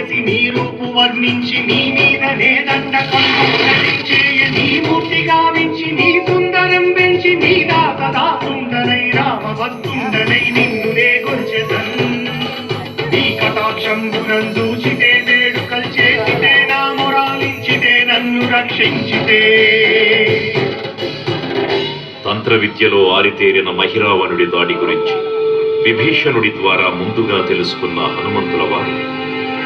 చేసి నీ రూపు వర్ణించి నీ మీద నేదండ నీ మూర్తిగా మించి నీ సుందరం పెంచి నీ దాతదా సుందరై రామ భక్తుండనై నిన్నునే గొంచెదన్ నీ కటాక్షంబునం చూచితే వేడుకలు చేసితే నా మురాలించితే నన్ను రక్షించితే. తంత్ర విద్యలో ఆరితేరిన మహిరావణుడి దాడి గురించి విభీషణుడి ద్వారా ముందుగా తెలుసుకున్న హనుమంతుల వారు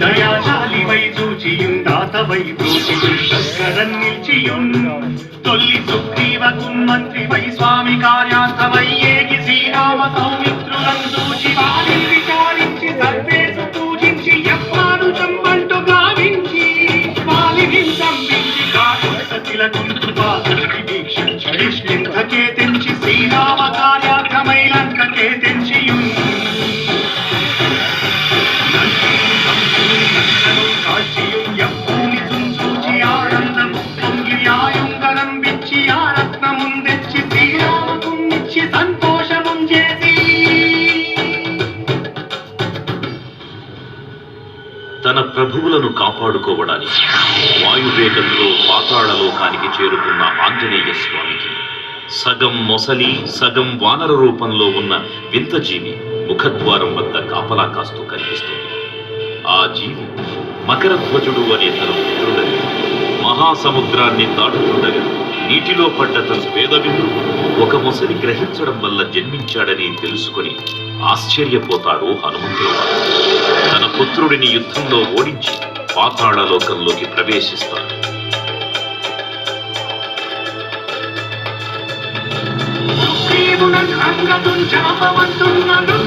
దయాశాలి వై చూచియుందాత వై దూచియుందక్కరన్ నిల్చియున్. తొల్లి సుగ్రీవకు మంత్రి వై స్వామి కార్యార్థమై ప్రభువులను కాపాడుకోవడానికి వాయువేగంలో పాతాళలోకానికి చేరుకున్న ఆంజనేయ స్వామికి. సగం మొసలి సగం వానర రూపంలో ఉన్న వింత జీవి ముఖద్వారం వద్ద కాపలా కాస్తూ కనిపిస్తుంది. ఆ జీవి మకరధ్వజుడు అనే తన పుత్రుడని మహాసముద్రాన్ని దాటుతుండగా నీటిలో పడ్డ తన పేదవిందు ఒక ముసలి గ్రహించడం వల్ల జన్మించాడని తెలుసుకొని ఆశ్చర్యపోతాడు హనుమంతుల వారు తన పుత్రుడిని యుద్ధంలో ఓడించి పాతాళ లోకంలోకి ప్రవేశిస్తాడు అంగదున్ జాపవంతున్నను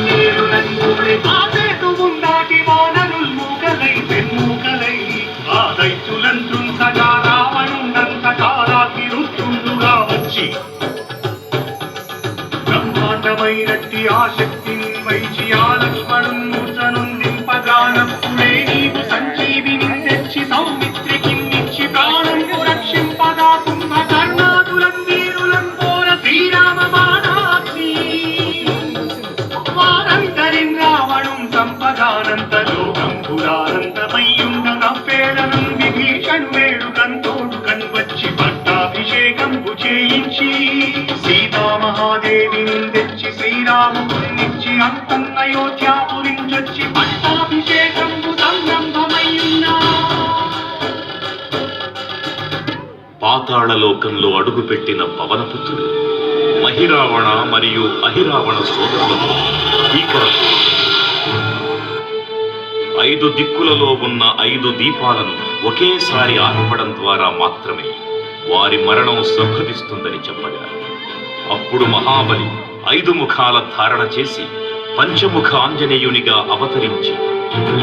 అభిషేకంపు చేయించి సీతామహాదేవిని తెచ్చి శ్రీరామునిచ్చి అంతన్నయోధ్యాపురించొచ్చి పట్టాభిషేకంపు సంరంభమయ్యున్నా పాతాళ లోకంలో అడుగుపెట్టిన పవనపుత్రుడు మహిరావణ మరియు అహిరావణ సోదరులతో భీకర ఐదు దిక్కులలో ఉన్న ఐదు దీపాలను ఒకేసారి ఆర్పడం ద్వారా మాత్రమే వారి మరణం సంభవిస్తుందని చెప్పగా అప్పుడు మహాబలి ఐదు ముఖాల ధారణ చేసి పంచముఖ ఆంజనేయునిగా అవతరించి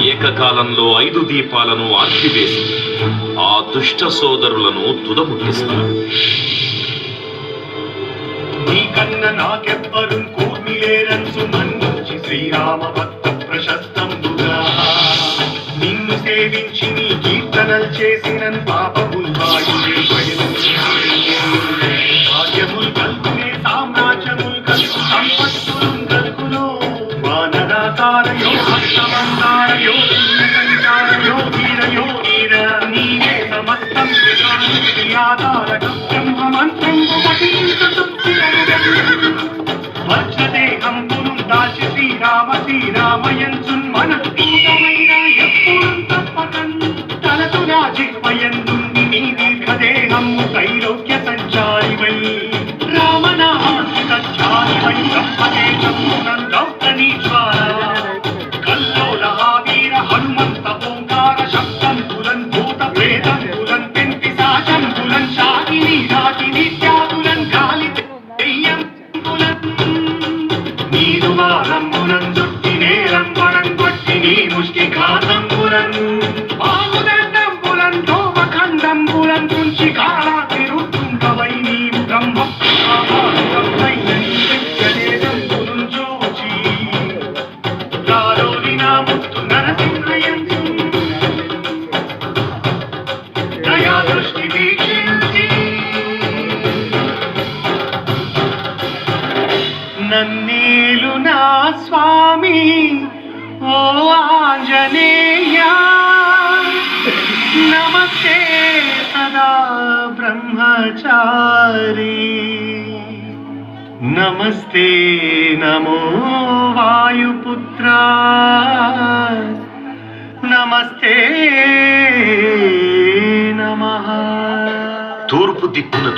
ఏకకాలంలో ఐదు దీపాలను ఆర్పివేసి ఆ దుష్ట సోదరులను తుదముట్టిస్తాడు నీకన్న నాకెవ్వరు శ్రీరామ వజ్రదేహం పురుందాశి శ్రీరామ శ్రీరామయంచున్ మనస్ఫూటమైన ఎప్పుడం తప్పకన్ తలతులా జిహ్వయందుంది నీ దీర్ఘదేహం కైలోక్య సంచారివై రామనామ సంచారివై బ్రహ్మదేహం నమస్తే సదా బ్రహ్మచారి. నమస్తే నమో వాయుపుత్ర. నమస్తే నమ. తూర్పు దిక్కున